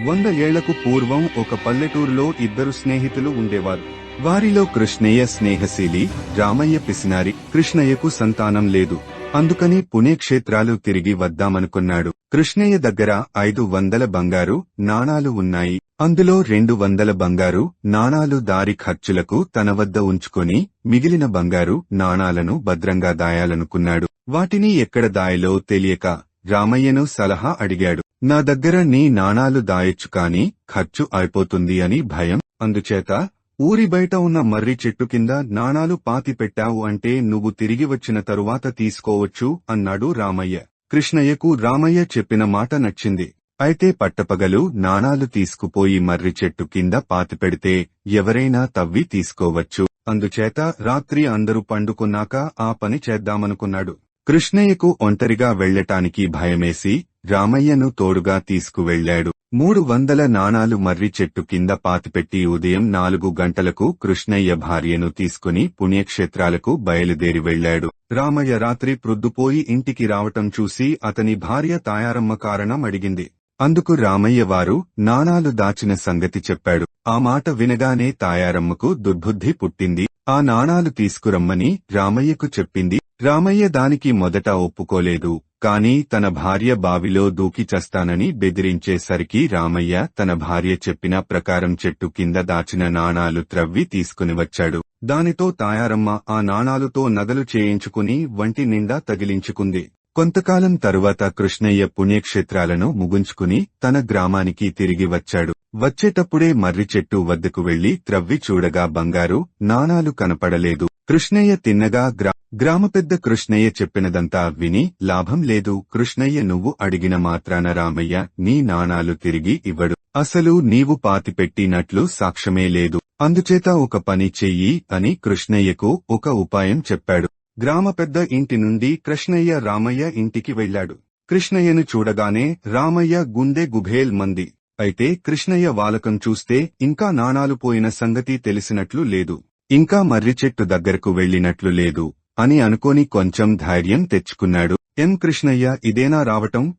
వంద ఏళ్ళకు పూర్వం ఒక పల్లెటూరులో ఇద్దరు స్నేహితులు ఉండేవారు. వారిలో కృష్ణయ్య స్నేహశీలి రామయ్య పిసినారి కృష్ణయ్యకు సంతానం లేదు. అందుకని పుణ్యక్షేత్రాలు తిరిగి వద్దామనుకున్నాడు. కృష్ణయ్య దగ్గర ఐదు వందల బంగారు నాణాలు ఉన్నాయి. అందులో రెండు వందల బంగారు నాణాలు దారి ఖర్చులకు తన వద్ద ఉంచుకొని మిగిలిన బంగారు నాణాలను భద్రంగా దాయాలనుకున్నాడు. వాటిని ఎక్కడ దాయలో తెలియక రామయ్యను సలహా అడిగాడు. నా దగ్గర నీ నాణాలు దాయొచ్చు కాని ఖర్చు అయిపోతుంది అని భయం. అందుచేత ఊరి బయట ఉన్న మర్రి చెట్టు కింద నాణాలు పాతి పెట్టావు అంటే నువ్వు తిరిగి వచ్చిన తరువాత తీసుకోవచ్చు అన్నాడు రామయ్య. కృష్ణయ్యకు రామయ్య చెప్పిన మాట నచ్చింది. అయితే పట్టపగలు నాణాలు తీసుకుపోయి మర్రి చెట్టు కింద పాతిపెడితే ఎవరైనా తవ్వి తీసుకోవచ్చు. అందుచేత రాత్రి అందరూ పండుకున్నాక ఆ పని చేద్దామనుకున్నాడు. కృష్ణయ్యకు ఒంటరిగా వెళ్ళటానికి భయమేసి రామయ్యను తోడుగా తీసుకువెళ్ళాడు మూడు వందల నాణాలు మర్రి చెట్టు కింద పాతిపెట్టి ఉదయం నాలుగు గంటలకు కృష్ణయ్య భార్యను తీసుకుని పుణ్యక్షేత్రాలకు బయలుదేరి వెళ్ళాడు రామయ్య రాత్రి ప్రొద్దుపోయి ఇంటికి రావటం చూసి అతని భార్య తాయారమ్మ కారణం అడిగింది. అందుకు రామయ్య వారు నాణాలు దాచిన సంగతి చెప్పాడు. ఆ మాట వినగానే తాయారమ్మకు దుర్బుద్ధి పుట్టింది. ఆ నాణాలు తీసుకురమ్మని రామయ్యకు చెప్పింది. రామయ్య దానికి మొదట ఒప్పుకోలేదు కాని తన భార్య బావిలో దూకి చస్తానని బెదిరించేసరికి రామయ్య తన భార్య చెప్పిన ప్రకారం చెట్టు కింద దాచిన నాణాలు త్రవ్వి తీసుకుని వచ్చాడు. దానితో తాయారమ్మ ఆ నాణాలుతో నగలు చేయించుకుని వంటి నిండా తగిలించుకుంది. కొంతకాలం తరువాత కృష్ణయ్య పుణ్యక్షేత్రాలను ముగుంచుకుని తన గ్రామానికి తిరిగి వచ్చాడు. వచ్చేటప్పుడే మర్రి చెట్టు వద్దకు వెళ్ళి త్రవ్వి చూడగా బంగారు నాణాలు కనపడలేదు. కృష్ణయ్య తిన్నగా గ్రా గ్రామ పెద్ద కృష్ణయ్య చెప్పినదంతా విని లాభం లేదు. కృష్ణయ్య నువ్వు అడిగిన మాత్రాన రామయ్య నీ నాణాలు తిరిగి ఇవ్వడు. అసలు నీవు పాతిపెట్టినట్లు సాక్ష్యమే లేదు. అందుచేత ఒక పని చెయ్యి అని కృష్ణయ్యకు ఒక ఉపాయం చెప్పాడు. గ్రామ పెద్ద ఇంటి నుండి కృష్ణయ్య రామయ్య ఇంటికి వెళ్ళాడు కృష్ణయ్యను చూడగానే రామయ్య గుండె గుభేల్ మంది. అయితే కృష్ణయ్య వాలకం చూస్తే ఇంకా నాణాలు పోయిన సంగతి తెలిసినట్లు లేదు. ఇంకా మర్రి చెట్టు దగ్గరకు వెళ్ళినట్లు లేదు అని అనుకోని కొంచెం ధైర్యం తెచ్చుకున్నాడు. ఎం కృష్ణయ్య ఇదేనా రావటం?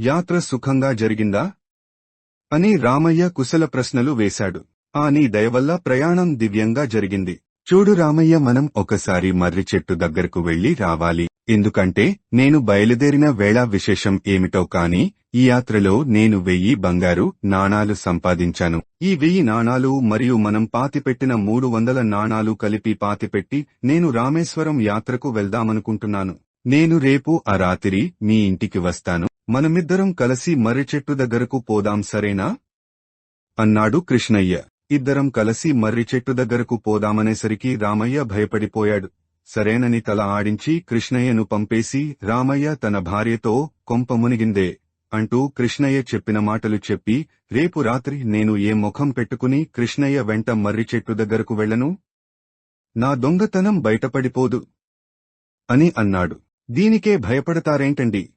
యాత్ర సుఖంగా జరిగిందా? అని రామయ్య కుశల ప్రశ్నలు వేశాడు. ఆ నీ దయవల్ల ప్రయాణం దివ్యంగా జరిగింది. చూడు రామయ్య మనం ఒకసారి మర్రి చెట్టు దగ్గరకు వెళ్ళి రావాలి. ఎందుకంటే నేను బయలుదేరిన వేళ విశేషం ఏమిటో కాని ఈ యాత్రలో నేను వెయ్యి బంగారు నాణాలు సంపాదించాను. ఈ వెయ్యి నాణాలు మరియు మనం పాతిపెట్టిన మూడు వందల నాణాలు కలిపి పాతిపెట్టి నేను రామేశ్వరం యాత్రకు వెళ్దామనుకుంటున్నాను. నేను రేపు ఆ రాత్రి మీ ఇంటికి వస్తాను. మనమిద్దరం కలిసి మర్రి చెట్టు దగ్గరకు పోదాం సరేనా? అన్నాడు కృష్ణయ్య. ఇద్దరం కలిసి మర్రి చెట్టు దగ్గరకు పోదామనేసరికి రామయ్య భయపడిపోయాడు. సరేనని తల ఆడించి కృష్ణయ్యను పంపేసి రామయ్య తన భార్యతో కొంప మునిగిందే అంటూ కృష్ణయ్య చెప్పిన మాటలు చెప్పి రేపు రాత్రి నేను ఏ ముఖం పెట్టుకుని కృష్ణయ్య వెంట మర్రి చెట్టు దగ్గరకు వెళ్ళను? నా దొంగతనం బయటపడిపోదు అని అన్నాడు. దీనికే భయపడతారేంటండి?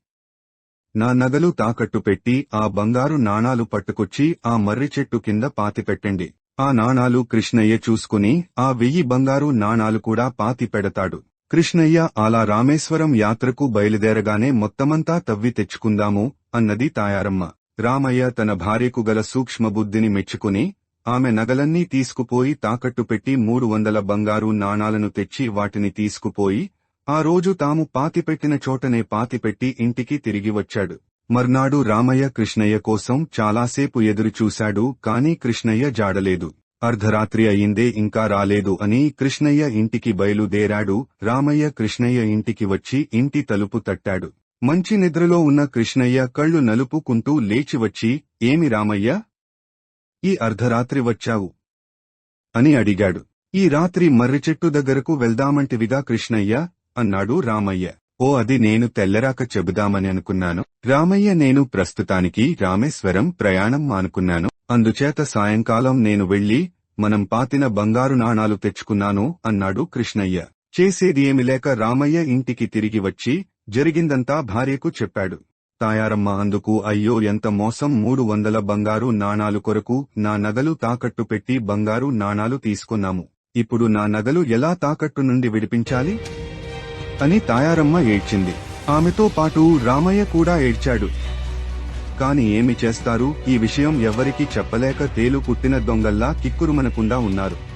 నా నగలు తాకట్టు పెట్టి ఆ బంగారు నాణాలు పట్టుకొచ్చి ఆ మర్రి చెట్టు కింద పాతిపెట్టండి. ఆ నాణాలు కృష్ణయ్య చూసుకుని ఆ వెయ్యి బంగారు నాణాలు కూడా పాతి పెడతాడు. కృష్ణయ్య అలా రామేశ్వరం యాత్రకు బయలుదేరగానే మొత్తమంతా తవ్వి తెచ్చుకుందాము అన్నది తాయారమ్మ. రామయ్య తన భార్యకు గల సూక్ష్మబుద్ధిని మెచ్చుకుని ఆమె నగలన్నీ తీసుకుపోయి తాకట్టు పెట్టి మూడు వందల బంగారు నాణాలను తెచ్చి వాటిని తీసుకుపోయి ఆ రోజు తాము పాతిపెట్టిన చోటనే పాతిపెట్టి ఇంటికి తిరిగి వచ్చాడు. మర్నాడు రామయ్య కృష్ణయ్య కోసం చాలాసేపు ఎదురుచూశాడు కాని కృష్ణయ్య జాడలేదు. అర్ధరాత్రి అయిందే ఇంకా రాలేదు అని కృష్ణయ్య ఇంటికి బయలుదేరాడు. రామయ్య కృష్ణయ్య ఇంటికి వచ్చి ఇంటి తలుపు తట్టాడు. మంచి నిద్రలో ఉన్న కృష్ణయ్య కళ్ళు నలుపుకుంటూ లేచి వచ్చి ఏమి రామయ్య? ఈ అర్ధరాత్రి వచ్చావు అని అడిగాడు. ఈ రాత్రి మర్రిచెట్టు దగ్గరకు వెళ్దామంటివిగా కృష్ణయ్య అన్నాడు రామయ్య. ఓ అది నేను తెల్లరాక చెబుదామని అనుకున్నాను. రామయ్య నేను ప్రస్తుతానికి రామేశ్వరం ప్రయాణం మానుకున్నాను. అందుచేత సాయంకాలం నేను వెళ్ళి మనం పాతిన బంగారు నాణాలు తెచ్చుకున్నాను అన్నాడు కృష్ణయ్య. చేసేది ఏమి లేక రామయ్య ఇంటికి తిరిగి వచ్చి జరిగిందంతా భార్యకు చెప్పాడు. తాయారమ్మ అందుకు అయ్యో ఎంత మోసం మూడు వందల బంగారు నాణాలు కొరకు నా నగలు తాకట్టు పెట్టి బంగారు నాణాలు తీసుకున్నాము. ఇప్పుడు నా నగలు ఎలా తాకట్టు నుండి విడిపించాలి? అని తాయారమ్మ ఏడ్చింది. ఆమెతో పాటు రామయ్య కూడా ఏడ్చాడు. కాని ఏమి చేస్తారు? ఈ విషయం ఎవ్వరికీ చెప్పలేక తేలు పుట్టిన దొంగల్లా కిక్కురుమనకుండా ఉన్నారు.